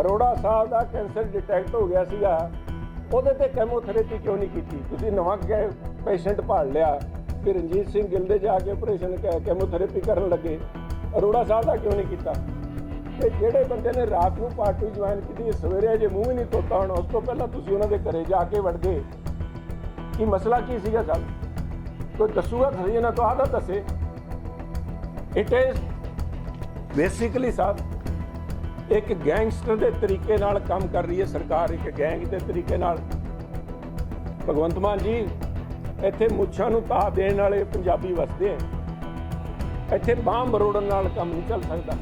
ਅਰੋੜਾ ਸਾਹਿਬ ਦਾ cancer detect ਹੋ ਗਿਆ ਸੀਗਾ। ਉਹਦੇ ਤੇ ਕੈਮੋਥੈਰੇਪੀ ਕਿਉਂ ਨਹੀਂ ਕੀਤੀ? ਤੁਸੀਂ ਨਵਾਂ ਪੇਸ਼ੈਂਟ ਭਾਲ ਲਿਆ। ਫਿਰ ਰਣਜੀਤ ਸਿੰਘ ਗਿੱਲ ਦੇ ਜਾ ਕੇ ਆਪਰੇਸ਼ਨ ਕੈਮੋਥੈਰੇਪੀ ਕਰਨ ਲੱਗੇ। ਅਰੋੜਾ ਸਾਹਿਬ ਦਾ ਕਿਉਂ ਨਹੀਂ ਕੀਤਾ? ਤੇ ਜਿਹੜੇ ਬੰਦੇ ਨੇ ਰਾਤ ਨੂੰ ਪਾਰਟੀ ਜੁਆਇਨ ਕੀਤੀ ਸਵੇਰੇ ਅਜੇ ਮੂੰਹ ਹੀ ਨਹੀਂ ਧੋਤਾ ਹੋਣਾ। ਉਸ ਤੋਂ ਪਹਿਲਾਂ ਤੁਸੀਂ ਉਹਨਾਂ ਦੇ ਘਰੇ ਜਾ ਕੇ ਵੜ ਗਏ। ਕਿ ਮਸਲਾ ਕੀ ਸੀਗਾ ਸਾਹਿਬ ਕੋਈ ਦੱਸੂਗਾ ਖਰੀਏ ਨਾ ਤਾਂ? ਆਦਾ ਦੱਸੇ। ਇਟ ਇਜ਼ ਬੇਸਿਕਲੀ ਸਾਹਿਬ ਇੱਕ ਗੈਂਗਸਟਰ ਦੇ ਤਰੀਕੇ ਨਾਲ ਕੰਮ ਕਰ ਰਹੀ ਹੈ ਸਰਕਾਰ, ਇੱਕ ਗੈਂਗ ਦੇ ਤਰੀਕੇ ਨਾਲ। ਭਗਵੰਤ ਮਾਨ ਜੀ, ਇੱਥੇ ਮੁੱਛਾਂ ਨੂੰ ਤਾ ਦੇਣ ਵਾਲੇ ਪੰਜਾਬੀ ਵਸਦੇ ਆ। ਇੱਥੇ ਬਾਂਹ ਮਰੋੜਨ ਨਾਲ ਕੰਮ ਨਹੀਂ ਚੱਲ ਸਕਦਾ।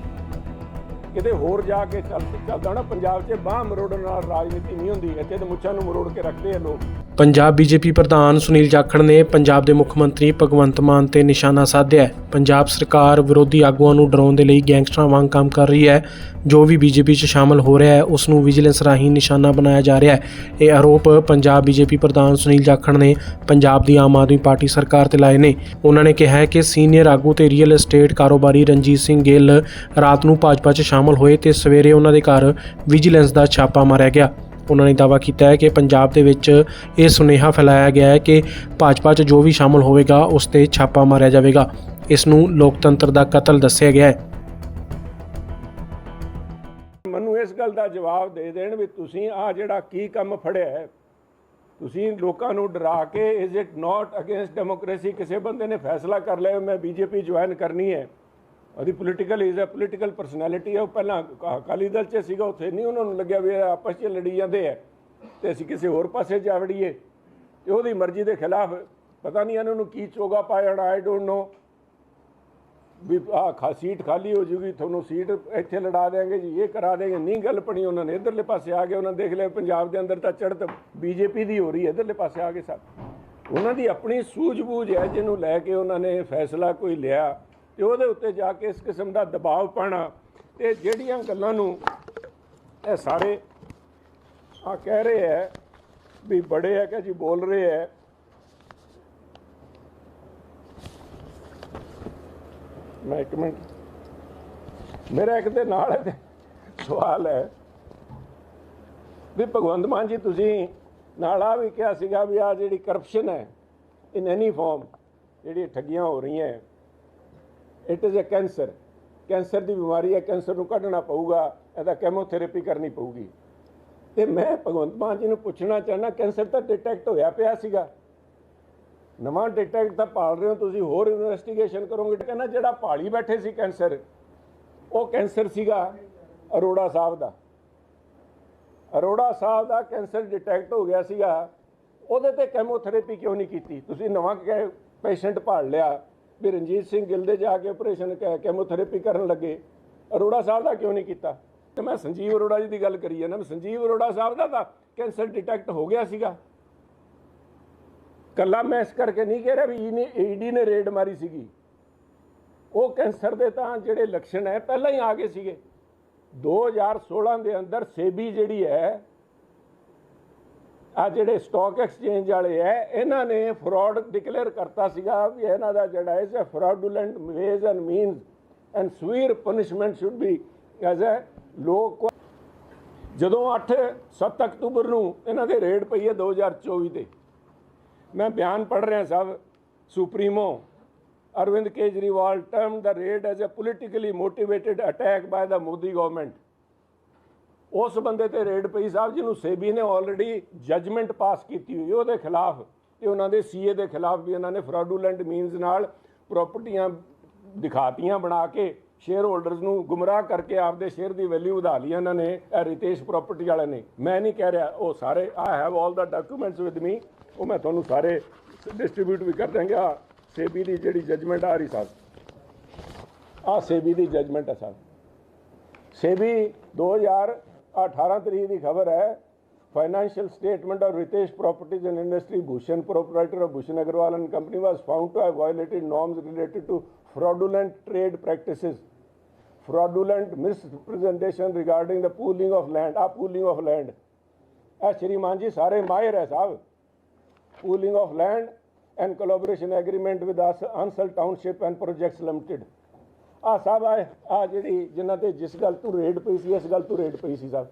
ਕਿਤੇ ਹੋਰ ਜਾ ਕੇ ਚੱਲ ਚੱਲਦਾ ਨਾ ਪੰਜਾਬ 'ਚ ਬਾਂਹ ਮਰੋੜਨ ਨਾਲ ਰਾਜਨੀਤੀ ਨਹੀਂ ਹੁੰਦੀ। ਇੱਥੇ ਤਾਂ ਮੁੱਛਾਂ ਨੂੰ ਮਰੋੜ ਕੇ ਰੱਖਦੇ ਆ ਲੋਕ। ਪੰਜਾਬ ਬੀਜੇਪੀ ਪ੍ਰਧਾਨ ਸੁਨੀਲ ਜਾਖੜ ਨੇ ਪੰਜਾਬ ਦੇ ਮੁੱਖ ਮੰਤਰੀ ਭਗਵੰਤ ਮਾਨ ਤੇ ਨਿਸ਼ਾਨਾ ਸਾਧਿਆ ਪੰਜਾਬ ਸਰਕਾਰ ਵਿਰੋਧੀ ਆਗੂਆਂ ਨੂੰ ਡਰਾਉਣ ਦੇ ਲਈ ਗੈਂਗਸਟਰਾਂ ਵਾਂਗ ਕੰਮ ਕਰ ਰਹੀ ਹੈ। ਜੋ ਵੀ ਬੀਜੇਪੀ 'ਚ ਸ਼ਾਮਲ ਹੋ ਰਿਹਾ ਹੈ, ਉਸ ਨੂੰ ਵਿਜੀਲੈਂਸ ਰਾਹੀਂ ਨਿਸ਼ਾਨਾ ਬਣਾਇਆ ਜਾ ਰਿਹਾ ਹੈ। ਇਹ ਆਰੋਪ ਪੰਜਾਬ ਬੀਜੇਪੀ ਪ੍ਰਧਾਨ ਸੁਨੀਲ ਜਾਖੜ ਨੇ ਪੰਜਾਬ ਦੀ ਆਮ ਆਦਮੀ ਪਾਰਟੀ ਸਰਕਾਰ ਤੇ ਲਾਏ ਨੇ। ਉਹਨਾਂ ਨੇ ਕਿਹਾ ਹੈ ਕਿ ਸੀਨੀਅਰ ਆਗੂ ਤੇ ਰੀਅਲ ਏਸਟੇਟ ਕਾਰੋਬਾਰੀ ਰਣਜੀਤ ਸਿੰਘ ਗਿੱਲ ਰਾਤ ਨੂੰ ਭਾਜਪਾ 'ਚ ਸ਼ਾਮਲ ਹੋਏ ਤੇ ਸਵੇਰੇ ਉਹਨਾਂ ਦੇ ਘਰ ਵਿਜੀਲੈਂਸ ਦਾ ਛਾਪਾ ਮਾਰਿਆ ਗਿਆ। ਉਹਨਾਂ ਨੇ ਦਾਅਵਾ ਕੀਤਾ ਹੈ ਕਿ ਪੰਜਾਬ ਦੇ ਵਿੱਚ ਇਹ ਸੁਨੇਹਾ ਫੈਲਾਇਆ ਗਿਆ ਹੈ ਕਿ ਭਾਜਪਾ 'ਚ ਜੋ ਵੀ ਸ਼ਾਮਲ ਹੋਵੇਗਾ, ਉਸ ਤੇ ਛਾਪਾ ਮਾਰਿਆ ਜਾਵੇਗਾ। ਇਸ ਨੂੰ ਲੋਕਤੰਤਰ ਦਾ ਕਤਲ ਦੱਸਿਆ ਗਿਆ ਹੈ। ਮੈਨੂੰ ਇਸ ਗੱਲ ਦਾ ਜਵਾਬ ਦੇ ਦੇਣ ਵੀ ਤੁਸੀਂ ਆ ਜਿਹੜਾ ਕੀ ਕੰਮ ਫੜਿਆ ਹੈ, ਤੁਸੀਂ ਲੋਕਾਂ ਨੂੰ ਡਰਾ ਕੇ is it not against democracy ਕਿਸੇ ਬੰਦੇ ਨੇ ਫੈਸਲਾ ਕਰ ਲਿਆ ਵੀ ਮੈਂ ਬੀਜੇਪੀ ਜੁਆਇਨ ਕਰਨੀ ਹੈ। ਉਹਦੀ political is a political personality ਹੈ। ਉਹ ਪਹਿਲਾਂ ਅਕਾਲੀ ਦਲ 'ਚ ਸੀਗਾ, ਉੱਥੇ ਨਹੀਂ ਉਹਨਾਂ ਨੂੰ ਲੱਗਿਆ ਵੀ ਇਹ ਆਪਸ 'ਚ ਲੜੀ ਜਾਂਦੇ ਆ ਤੇ ਅਸੀਂ ਕਿਸੇ ਹੋਰ ਪਾਸੇ ਜਾ ਵੜੀਏ। ਤੇ ਉਹਦੀ ਮਰਜ਼ੀ ਦੇ ਖਿਲਾਫ ਪਤਾ ਨਹੀਂ ਇਹਨਾਂ ਨੂੰ ਕੀ ਚੋਗਾ ਪਾਇਆ ਆਈ ਡੋਨਟ ਨੋ ਵੀ ਆ ਖਾ, ਸੀਟ ਖਾਲੀ ਹੋ ਜੂਗੀ, ਤੁਹਾਨੂੰ ਸੀਟ ਇੱਥੇ ਲੜਾ ਦੇਾਂਗੇ ਜੀ, ਇਹ ਕਰਾ ਦੇਾਂਗੇ ਨਹੀਂ, ਗੱਲ ਪਣੀ ਉਹਨਾਂ ਨੇ, ਇਧਰਲੇ ਪਾਸੇ ਆ ਗਏ। ਉਹਨਾਂ ਦੇਖ ਲਿਆ, ਪੰਜਾਬ ਦੇ ਅੰਦਰ ਤਾਂ ਚੜ੍ਹਤ ਬੀਜੇਪੀ ਦੀ ਹੋ ਰਹੀ ਹੈ, ਇਧਰਲੇ ਪਾਸੇ ਆ ਗਏ ਸਭ। ਉਹਨਾਂ ਦੀ ਆਪਣੀ ਸੂਝ-ਬੂਝ ਹੈ, ਜਿਹਨੂੰ ਲੈ ਕੇ ਉਹਨਾਂ ਨੇ ਫੈਸਲਾ ਕੋਈ ਲਿਆ। ਤੇ ਉਹਦੇ ਉੱਤੇ ਜਾ ਕੇ ਇਸ ਕਿਸਮ ਦਾ ਦਬਾਅ ਪਾਣਾ ਤੇ ਜਿਹੜੀਆਂ ਗੱਲਾਂ ਨੂੰ ਇਹ ਸਾਰੇ ਆ ਕਹਿ ਰਹੇ ਹੈ, ਵੀ ਬੜੇ ਹੈ ਕਿ ਜੀ ਬੋਲ ਰਹੇ ਹੈ। ਮੈਂ ਇੱਕ ਮਿੰਟ। ਮੇਰਾ ਇੱਕ ਦੇ ਨਾਲ ਸਵਾਲ ਹੈ ਵੀ ਭਗਵੰਤ ਮਾਨ ਜੀ, ਤੁਸੀਂ ਨਾਲ ਆ ਵੀ ਕਿਹਾ ਸੀਗਾ ਵੀ ਆ ਜਿਹੜੀ ਕਰਪਸ਼ਨ ਹੈ ਇਨ ਐਨੀ ਫਾਰਮ ਜਿਹੜੀ ਠੱਗੀਆਂ ਹੋ ਰਹੀਆਂ it is a cancer cancer ਦੀ ਬਿਮਾਰੀ ਹੈ ਕੈਂਸਰ ਨੂੰ ਕੱਢਣਾ ਪਊਗਾ, ਇਹਦਾ ਕੈਮੋਥੈਰੇਪੀ ਕਰਨੀ ਪਊਗੀ। ਤੇ ਮੈਂ ਭਗਵੰਤ ਮਾਨ ਜੀ ਨੂੰ ਪੁੱਛਣਾ ਚਾਹਨਾ ਕੈਂਸਰ ਤਾਂ ਡਿਟੈਕਟ ਹੋਇਆ ਪਿਆ ਸੀਗਾ। ਨਵਾਂ ਡਿਟੈਕਟ ਤਾਂ ਭਾਲ ਰਹੇ ਹੋ ਤੁਸੀਂ, ਹੋਰ ਇਨਵੈਸਟੀਗੇਸ਼ਨ ਕਰੋਗੇ। ਕਹਿੰਦਾ ਜਿਹੜਾ ਭਾਲੀ ਬੈਠੇ ਸੀ ਕੈਂਸਰ ਉਹ ਕੈਂਸਰ ਸੀਗਾ ਅਰੋੜਾ ਸਾਹਿਬ ਦਾ। ਅਰੋੜਾ ਸਾਹਿਬ ਦਾ ਕੈਂਸਰ ਡਿਟੈਕਟ ਹੋ ਗਿਆ ਸੀਗਾ। ਉਹਦੇ ਤੇ ਕੈਮੋਥੈਰੇਪੀ ਕਿਉਂ ਨਹੀਂ ਕੀਤੀ? ਤੁਸੀਂ ਨਵਾਂ ਪੇਸ਼ੈਂਟ ਭਾਲ ਲਿਆ। ਵੀ ਰਣਜੀਤ ਸਿੰਘ ਗਿੱਲ ਦੇ ਜਾ ਕੇ ਆਪਰੇਸ਼ਨ ਕੈਮੋਥੈਰੇਪੀ ਕਰਨ ਲੱਗੇ। ਅਰੋੜਾ ਸਾਹਿਬ ਦਾ ਕਿਉਂ ਨਹੀਂ ਕੀਤਾ? ਤੇ ਮੈਂ ਸੰਜੀਵ ਅਰੋੜਾ ਜੀ ਦੀ ਗੱਲ ਕਰੀ ਜਾਂਦਾ। ਮੈਂ ਸੰਜੀਵ ਅਰੋੜਾ ਸਾਹਿਬ ਦਾ ਤਾਂ ਕੈਂਸਰ ਡਿਟੈਕਟ ਹੋ ਗਿਆ ਸੀਗਾ। ਕੱਲਾ ਮੈਂ ਇਸ ਕਰਕੇ ਨਹੀਂ ਕਹਿ ਰਿਹਾ ਵੀ ਇਹਨੇ ਈਡੀ ਨੇ ਰੇਡ ਮਾਰੀ ਸੀਗੀ। ਉਹ ਕੈਂਸਰ ਦੇ ਤਾਂ ਜਿਹੜੇ ਲੱਛਣ ਹੈ, ਪਹਿਲਾਂ ਹੀ ਆ ਗਏ ਸੀਗੇ। 2016 ਦੇ ਅੰਦਰ ਸੇਬੀ ਜਿਹੜੀ ਹੈ ਆ ਜਿਹੜੇ ਸਟਾਕ ਐਕਸਚੇਂਜ ਵਾਲੇ ਹੈ ਇਹਨਾਂ ਨੇ ਫਰਾਡ ਡਿਕਲੇਅਰ ਕਰਤਾ ਸੀਗਾ ਵੀ ਇਹਨਾਂ ਦਾ ਜਿਹੜਾ ਹੈ fraudulent ways and means and severe punishment should be as a ਲੋਕ ਜਦੋਂ 8 7 ਅਕਤੂਬਰ ਨੂੰ ਇਹਨਾਂ ਦੇ ਰੇਡ ਪਈ ਹੈ 2024 ਤੇ। ਮੈਂ ਬਿਆਨ ਪੜ੍ਹ ਰਿਹਾ ਸਾਹਿਬ supremo, Arvind Kejriwal term the raid as a politically motivated attack by the Modi government ਉਸ ਬੰਦੇ ਤੇ ਰੇਡ ਪਈ ਸਾਹਿਬ, ਜਿਹਨੂੰ ਸੇਬੀ ਨੇ ਆਲਰੇਡੀ ਜੱਜਮੈਂਟ ਪਾਸ ਕੀਤੀ ਹੋਈ, ਉਹਦੇ ਖਿਲਾਫ ਤੇ ਉਹਨਾਂ ਦੇ ਸੀਏ ਦੇ ਖਿਲਾਫ ਵੀ ਇਹਨਾਂ ਨੇ ਫਰਾਡੂਲੈਂਟ ਮੀਨਸ ਨਾਲ ਪ੍ਰਾਪਰਟੀਆਂ ਦਿਖਾਤੀਆਂ ਬਣਾ ਕੇ ਸ਼ੇਅਰ ਹੋਲਡਰਸ ਨੂੰ ਗੁੰਮਰਾਹ ਕਰਕੇ ਆਪਦੇ ਸ਼ੇਅਰ ਦੀ ਵੈਲਿਊ ਵਧਾ ਲਈ ਇਹਨਾਂ ਨੇ, ਇਹ ਰਿਤੇਸ਼ ਪ੍ਰਾਪਰਟੀ ਵਾਲੇ ਨੇ। ਮੈਂ ਨਹੀਂ ਕਹਿ ਰਿਹਾ, ਉਹ ਸਾਰੇ I have all the documents with me ਉਹ ਮੈਂ ਤੁਹਾਨੂੰ ਸਾਰੇ ਡਿਸਟ੍ਰੀਬਿਊਟ ਵੀ ਕਰ ਦਾਂਗੇ ਆ ਸੇਬੀ ਦੀ ਜਿਹੜੀ ਜਜਮੈਂਟ ਆ ਰਹੀ ਸਾਹਿਬ ਆ ਸੇਬੀ ਦੀ ਜਜਮੈਂਟ ਹੈ ਸਾਹਿਬ। ਸੇਬੀ 2018 ਤਰੀਕ ਦੀ ਖਬਰ ਹੈ financial statement of Ritesh properties and industry Bhushan proprietor of Bhushan Agarwal and company was found to have violated norms related to fraudulent trade practices fraudulent misrepresentation regarding the pooling of land ਆ pooling of land ਇਹ ਸ਼੍ਰੀਮਾਨ ਜੀ ਸਾਰੇ ਮਾਹਿਰ ਹੈ ਸਾਹਿਬ pooling of land and collaboration agreement with us Ansal Township and Projects Limited ਆ ਸਾਹਿਬ ਆ ਆ ਜਿਹੜੀ ਜਿਨ੍ਹਾਂ ਤੇ ਜਿਸ ਗੱਲ ਤੋਂ ਰੇਡ ਪਈ ਸੀ, ਇਸ ਗੱਲ ਤੋਂ ਰੇਡ ਪਈ ਸੀ ਸਾਹਿਬ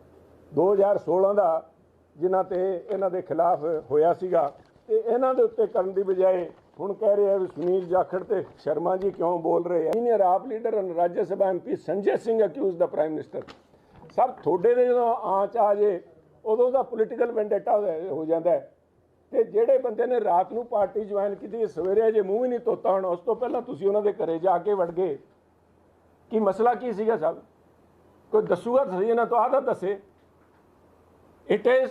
2016 ਦਾ ਜਿਨ੍ਹਾਂ ਤੇ ਇਹਨਾਂ ਦੇ ਖਿਲਾਫ ਹੋਇਆ ਸੀਗਾ, ਤੇ ਇਹਨਾਂ ਦੇ ਉੱਤੇ ਕਰਨ ਦੀ ਬਜਾਏ ਹੁਣ ਕਹਿ ਰਹੇ ਆ ਵੀ ਸੁਨੀਲ ਜਾਖੜ ਤੇ ਸ਼ਰਮਾ ਜੀ ਕਿਉਂ ਬੋਲ ਰਹੇ ਆ? Senior AAP leader and Rajya Sabha MP Sanjay Singh accused the prime minister ਸਭ ਤੁਹਾਡੇ ਦੇ ਜਦੋਂ ਆਂਚ ਆ ਜੇ, ਉਦੋਂ ਦਾ ਪੋਲੀਟੀਕਲ ਵੈਂਡੇਟਾ ਹੋ ਜਾਂਦਾ ਹੈ। ਤੇ ਜਿਹੜੇ ਬੰਦੇ ਨੇ ਰਾਤ ਨੂੰ ਪਾਰਟੀ ਜੁਆਇਨ ਕੀਤੀ, ਸਵੇਰੇ ਜੇ ਮੂੰਹ ਹੀ ਨਹੀਂ ਧੋਤਾ ਹੁਣ, ਉਸ ਤੋਂ ਪਹਿਲਾਂ ਤੁਸੀਂ ਉਹਨਾਂ ਦੇ ਘਰੇ ਜਾ ਕੇ ਵੜ ਗਏ। ਕੀ ਮਸਲਾ ਕੀ ਸੀਗਾ ਸਾਹਿਬ? ਕੋਈ ਦੱਸੂਗਾ ਤੁਸੀਂ ਇਹਨਾਂ ਤੋਂ ਆਦਾ ਦੱਸੇ। ਇਟ ਇਜ਼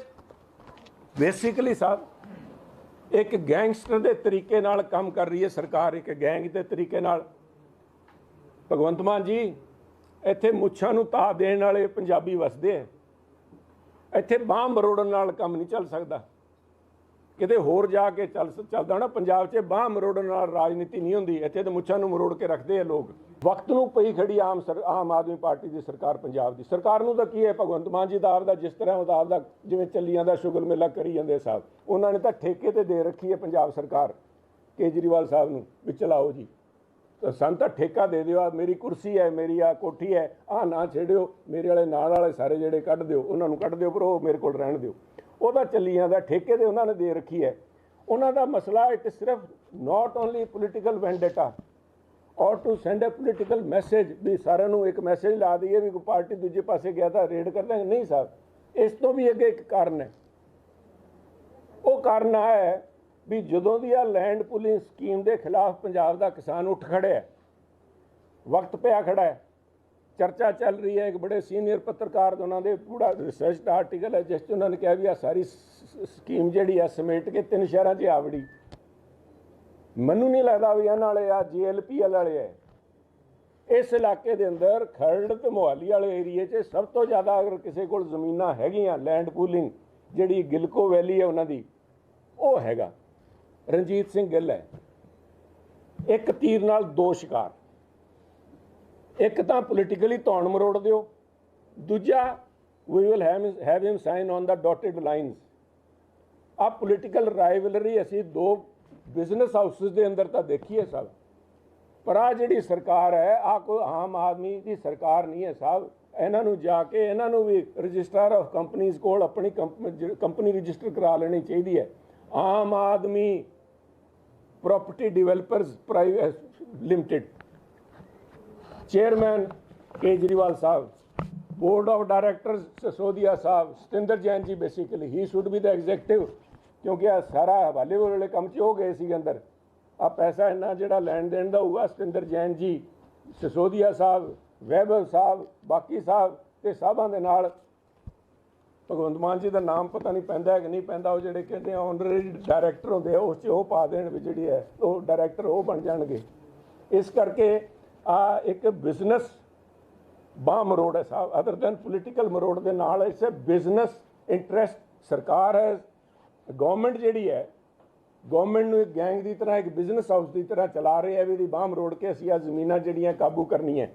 ਬੇਸਿਕਲੀ ਸਾਹਿਬ, ਇੱਕ ਗੈਂਗਸਟਰ ਦੇ ਤਰੀਕੇ ਨਾਲ ਕੰਮ ਕਰ ਰਹੀ ਹੈ ਸਰਕਾਰ, ਇੱਕ ਗੈਂਗ ਦੇ ਤਰੀਕੇ ਨਾਲ। ਭਗਵੰਤ ਮਾਨ ਜੀ, ਇੱਥੇ ਮੁੱਛਾਂ ਨੂੰ ਤਾ ਦੇਣ ਵਾਲੇ ਪੰਜਾਬੀ ਵਸਦੇ ਆ। ਇੱਥੇ ਬਾਂਹ ਮਰੋੜਨ ਨਾਲ ਕੰਮ ਨਹੀਂ ਚੱਲ ਸਕਦਾ। ਕਿਤੇ ਹੋਰ ਜਾ ਕੇ ਚੱਲ ਚੱਲਦਾ ਨਾ ਪੰਜਾਬ 'ਚ ਬਾਂਹ ਮਰੋੜਨ ਨਾਲ ਰਾਜਨੀਤੀ ਨਹੀਂ ਹੁੰਦੀ, ਇੱਥੇ ਤਾਂ ਮੁੱਛਾਂ ਨੂੰ ਮਰੋੜ ਕੇ ਰੱਖਦੇ ਆ ਲੋਕ। ਵਕਤ ਨੂੰ ਪਈ ਖੜੀ ਆਮ ਸਰ, ਆਮ ਆਦਮੀ ਪਾਰਟੀ ਦੀ ਸਰਕਾਰ ਪੰਜਾਬ ਦੀ। ਸਰਕਾਰ ਨੂੰ ਤਾਂ ਕੀ ਹੈ ਭਗਵੰਤ ਮਾਨ ਜੀ ਦਾ ਆਪਦਾ ਜਿਸ ਤਰ੍ਹਾਂ ਉਹਦਾ ਆਪਦਾ ਜਿਵੇਂ ਚੱਲੀ ਜਾਂਦਾ ਸ਼ੁਗਰ ਮੇਲਾ ਕਰੀ ਜਾਂਦੇ ਸਾਹਿਬ। ਉਹਨਾਂ ਨੇ ਤਾਂ ਠੇਕੇ ਤੇ ਦੇ ਰੱਖੀ ਹੈ ਪੰਜਾਬ ਸਰਕਾਰ, ਕੇਜਰੀਵਾਲ ਸਾਹਿਬ ਨੂੰ, ਵੀ ਚਲਾਓ ਜੀ। ਸਾਨੂੰ ਤਾਂ ਠੇਕਾ ਦੇ ਦਿਓ ਆ ਮੇਰੀ ਕੁਰਸੀ ਹੈ, ਮੇਰੀ ਆ ਕੋਠੀ ਹੈ ਆ ਨਾ ਛੇੜਿਓ, ਮੇਰੇ ਵਾਲੇ ਨਾਲ ਵਾਲੇ ਸਾਰੇ ਜਿਹੜੇ ਕੱਢ ਦਿਓ, ਉਹਨਾਂ ਨੂੰ ਕੱਢ ਦਿਓ, ਪਰ ਉਹ ਮੇਰੇ ਕੋਲ ਰਹਿਣ ਦਿਓ। ਉਹਦਾ ਚੱਲੀ ਜਾਂਦਾ, ਠੇਕੇ ਦੇ ਉਹਨਾਂ ਨੇ ਦੇ ਰੱਖੀ ਹੈ। ਉਹਨਾਂ ਦਾ ਮਸਲਾ ਇਟ ਸਿਰਫ not only political vendetta or to send a political message ਵੀ ਸਾਰਿਆਂ ਨੂੰ ਇੱਕ ਮੈਸੇਜ ਲਾ ਦਈਏ ਵੀ ਕੋਈ ਪਾਰਟੀ ਦੂਜੇ ਪਾਸੇ ਗਿਆ ਤਾਂ ਰੇਡ ਕਰ ਦਾਂਗੇ ਨਹੀਂ ਸਾਹਿਬ ਇਸ ਤੋਂ ਵੀ ਅੱਗੇ ਇੱਕ ਕਾਰਨ ਹੈ। ਉਹ ਕਾਰਨ ਆ ਹੈ ਵੀ ਜਦੋਂ ਦੀ ਆ ਲੈਂਡ ਪੁਲਿੰਗ ਸਕੀਮ ਦੇ ਖਿਲਾਫ ਪੰਜਾਬ ਦਾ ਕਿਸਾਨ ਉੱਠ ਖੜਿਆ ਵਕਤ ਪਿਆ ਖੜਾ ਹੈ ਚਰਚਾ ਚੱਲ ਰਹੀ ਹੈ, ਇੱਕ ਬੜੇ ਸੀਨੀਅਰ ਪੱਤਰਕਾਰ ਉਹਨਾਂ ਦੇ ਪੂਰਾ ਰਿਸਰਚ ਦਾ ਆਰਟੀਕਲ ਹੈ, ਜਿਸ 'ਚ ਉਹਨਾਂ ਨੇ ਕਿਹਾ ਵੀ ਆ ਸਾਰੀ ਸਕੀਮ ਜਿਹੜੀ ਆ ਸਮੇਟ ਕੇ ਤਿੰਨ ਸ਼ਹਿਰਾਂ 'ਚ ਆਵੜੀ। ਮੈਨੂੰ ਨਹੀਂ ਲੱਗਦਾ ਵੀ ਇਹਨਾਂ ਵਾਲੇ ਆ ਜੀਐਲਪੀਐਲ ਵਾਲੇ ਹੈ ਇਸ ਇਲਾਕੇ ਦੇ ਅੰਦਰ ਖਰੜ ਤੇ ਮੋਹਾਲੀ ਵਾਲੇ ਏਰੀਏ 'ਚ ਸਭ ਤੋਂ ਜ਼ਿਆਦਾ ਅਗਰ ਕਿਸੇ ਕੋਲ ਜ਼ਮੀਨਾਂ ਹੈਗੀਆਂ ਲੈਂਡ ਪੂਲਿੰਗ ਜਿਹੜੀ ਗਿਲਕੋ ਵੈਲੀ ਹੈ ਉਹਨਾਂ ਦੀ, ਉਹ ਹੈਗਾ। ਰਣਜੀਤ ਸਿੰਘ ਗਿੱਲ ਹੈ। ਇੱਕ ਤੀਰ ਨਾਲ ਦੋ ਸ਼ਿਕਾਰ। ਇੱਕ ਤਾਂ ਪੋਲੀਟੀਕਲੀ ਧੌਣ ਮਰੋੜ ਦਿਓ, ਦੂਜਾ we will have have him sign on the dotted lines a political rivalry ਅਸੀਂ ਦੋ ਬਿਜ਼ਨਸ ਹਾਊਸਸ ਦੇ ਅੰਦਰ ਤਾਂ ਦੇਖੀਏ ਸਭ, ਪਰ ਆ ਜਿਹੜੀ ਸਰਕਾਰ ਹੈ, ਆ ਕੋਈ ਆਮ ਆਦਮੀ ਦੀ ਸਰਕਾਰ ਨਹੀਂ ਹੈ ਸਾਹਿਬ ਇਹਨਾਂ ਨੂੰ ਜਾ ਕੇ ਇਹਨਾਂ ਨੂੰ ਵੀ ਰਜਿਸਟਰ ਆਫ ਕੰਪਨੀਆਂ ਕੋਲ ਆਪਣੀ ਕੰਪਨੀ ਰਜਿਸਟਰ ਕਰਾ ਲੈਣੀ ਚਾਹੀਦੀ ਹੈ। Aam Aadmi property developers private limited chairman Kejriwal sahib board of directors Sisodia sahib Satinder Jain ji basically he should be the executive ਕਿਉਂਕਿ ਆ ਸਾਰਾ ਹਵਾਲੇ ਵਾਲੇ ਕੰਮ 'ਚ ਹੋ ਗਏ ਸੀ ਅੰਦਰ ਆ ਪੈਸਾ ਇੰਨਾ ਜਿਹੜਾ ਲੈਣ ਦੇਣ ਦਾ ਹੋਊਗਾ ਸਤਿੰਦਰ ਜੈਨ ਜੀ ਸਸੋਦੀਆ ਸਾਹਿਬ ਵੈਭਵ ਸਾਹਿਬ ਬਾਕੀ ਸਾਹਿਬ ਤੇ ਸਾਹਿਬਾਂ ਦੇ ਨਾਲ ਭਗਵੰਤ ਮਾਨ ਜੀ ਦਾ ਨਾਮ ਪਤਾ ਨਹੀਂ ਪੈਂਦਾ ਹੈ ਕਿ ਨਹੀਂ ਪੈਂਦਾ ਉਹ ਜਿਹੜੇ ਕਹਿੰਦੇ ਆ ਆਨਰੇਰੀ ਡਾਇਰੈਕਟਰ ਹੁੰਦੇ ਆ ਉਸ 'ਚ ਉਹ ਪਾ ਦੇਣ ਵੀ ਜਿਹੜੀ ਹੈ ਉਹ ਡਾਇਰੈਕਟਰ ਉਹ ਬਣ ਜਾਣਗੇ ਇਸ ਕਰਕੇ ਆ ਇੱਕ ਬਿਜ਼ਨਸ ਬਾਹ ਮਰੋੜ ਹੈ ਸਾਹਿਬ ਅਦਰ ਦੈਨ ਪੋਲੀਟੀਕਲ ਮਰੋੜ ਦੇ ਨਾਲ ਇਟਸ ਬਿਜ਼ਨਸ ਇੰਟਰਸਟ ਸਰਕਾਰ ਹੈ। ਗਵਰਨਮੈਂਟ ਜਿਹੜੀ ਹੈ ਗਵਰਨਮੈਂਟ ਨੂੰ ਇੱਕ ਗੈਂਗ ਦੀ ਤਰ੍ਹਾਂ, ਇੱਕ ਬਿਜ਼ਨਸ ਹਾਊਸ ਦੀ ਤਰ੍ਹਾਂ ਚਲਾ ਰਹੇ ਹੈ ਵੀ ਇਹਦੀ ਬਾਹ ਮਰੋੜ ਕੇ ਅਸੀਂ ਆ ਜ਼ਮੀਨਾਂ ਜਿਹੜੀਆਂ ਕਾਬੂ ਕਰਨੀਆਂ